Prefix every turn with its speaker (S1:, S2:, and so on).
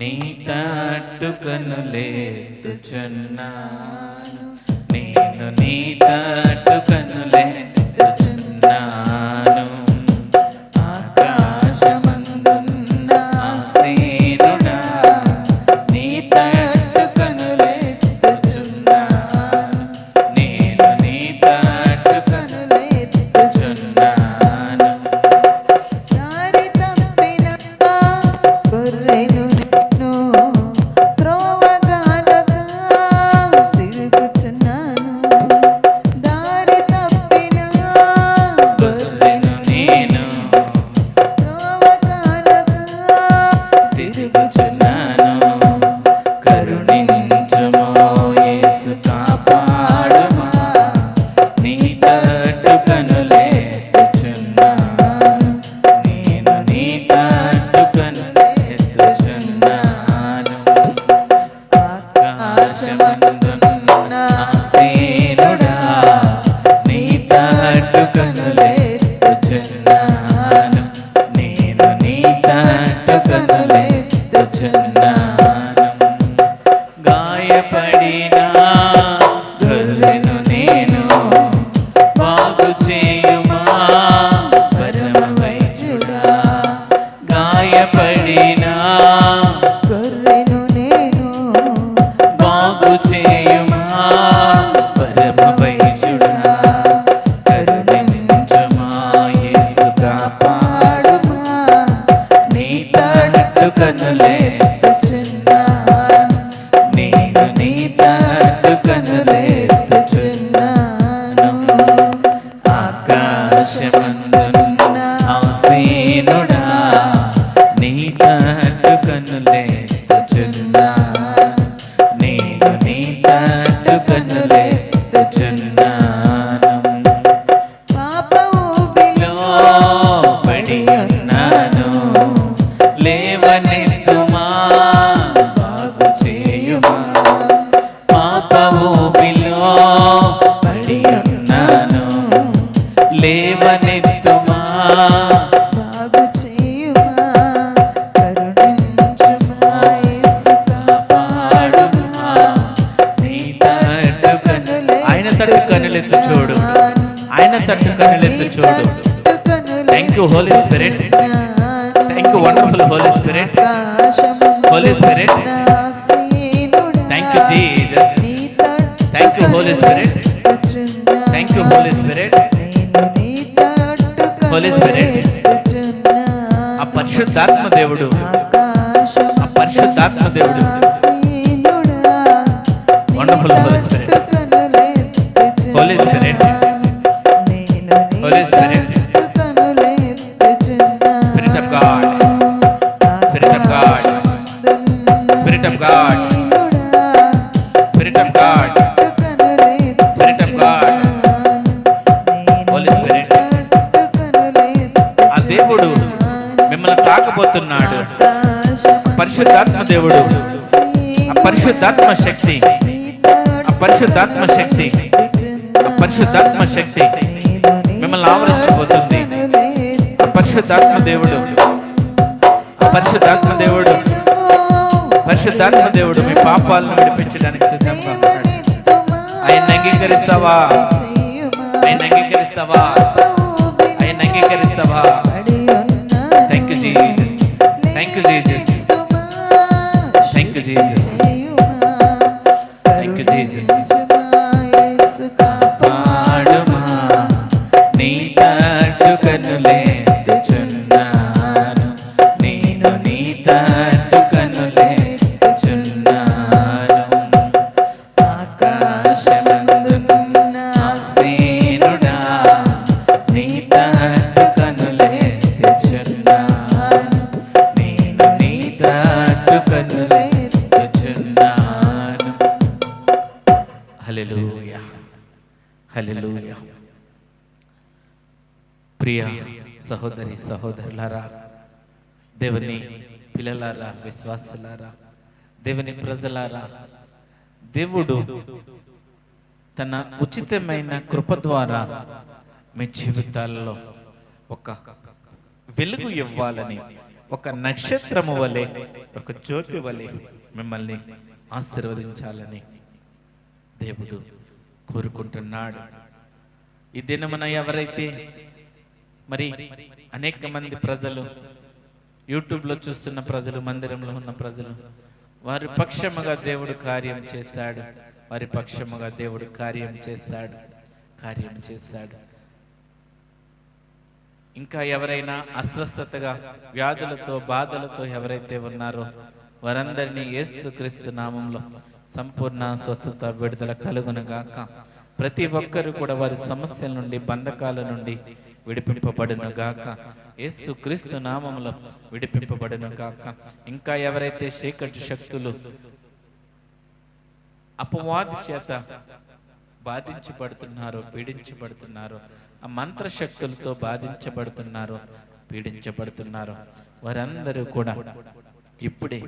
S1: నీ తట్టు కనులేతుచున్నాను నేను నీ తట్టు చెన్నా బాగు చేయుమా పరమ వైద్యుడా
S2: కరుణించుమాయేసు కనులే
S1: పాపూపిలో పడి ఉన్నాను లేవనెత్తుమా బాగు చేయుమా
S2: కరుణించుమా
S1: కాపాడుమా నీ తట్టు కనులు ఆయన తట్టు కనులెత్తు చూడు ఆయన తట్టు కనులెత్తు చూడు thank you Holy Spirit thank you wonderful Holy Spirit Holy Spirit Holy Spirit ఆ పరిశుద్ధాత్మ దేవుడు ఆ పరిశుద్ధాత్మ దేవుడు wonderful Holy Spirit Holy Spirit Holy Spirit spirit of పరిశుద్ధాత్మ దేవుడు ఆ పరిశుద్ధాత్మ శక్తి ఆ పరిశుద్ధాత్మ శక్తి ఆ పరిశుద్ధాత్మ శక్తి మిమ్మల్ని ఆవరించబోతుంది పరిశుద్ధాత్మ దేవుడు పరిశుద్ధాత్మ దేవుడు పరిశుద్ధాత్మ దేవుడు మీ పాపాలను విడిపించడానికి సిద్ధంగా ఆయన అంగీకరిస్తావా ఆయన అంగీకరిస్తావా ఆయన అంగీకరిస్తావా thank you Jesus Thank you, Jesus. Thank you, Jesus. Thank you, Jesus. ప్రియ సహోదరి సహోదరులారా దేవుని పిల్లలారా విశ్వాసులారా దేవుని ప్రజలారా దేవుడు తన ఉచితమైన కృప ద్వారా మీ జీవితాల్లో ఒక వెలుగు ఇవ్వాలని ఒక నక్షత్రము వలె ఒక జ్యోతి వలె మిమ్మల్ని ఆశీర్వదించాలని దేవుడు కోరుకుంటున్నాడు ఈ దినమున ఎవరైతే మరి అనేక మంది ప్రజలు యూట్యూబ్లో చూస్తున్న ప్రజలు మందిరంలో ఉన్న ప్రజలు వారి పక్షముగా దేవుడు కార్యం చేశాడు వారి పక్షముగా దేవుడు కార్యం చేశాడు కార్యం చేశాడు ఇంకా ఎవరైనా అస్వస్థతగా వ్యాధులతో బాధలతో ఎవరైతే ఉన్నారో వారందరినీ క్రీస్తు నామంలో సంపూర్ణ స్వస్థత విడుదల కలుగునగాక ప్రతి ఒక్కరు కూడా వారి సమస్యల నుండి బంధకాల నుండి విడిపింపబడును గాక యేసు క్రీస్తు నామములో విడిపింపబడును గాక ఇంకా ఎవరైతే చీకటి శక్తులు అపవాది చేత బాధించబడుతున్నారో పీడించబడుతున్నారో ఆ మంత్రశక్తులతో బాధించబడుతున్నారో పీడించబడుతున్నారో వారందరూ కూడా ఇప్పుడే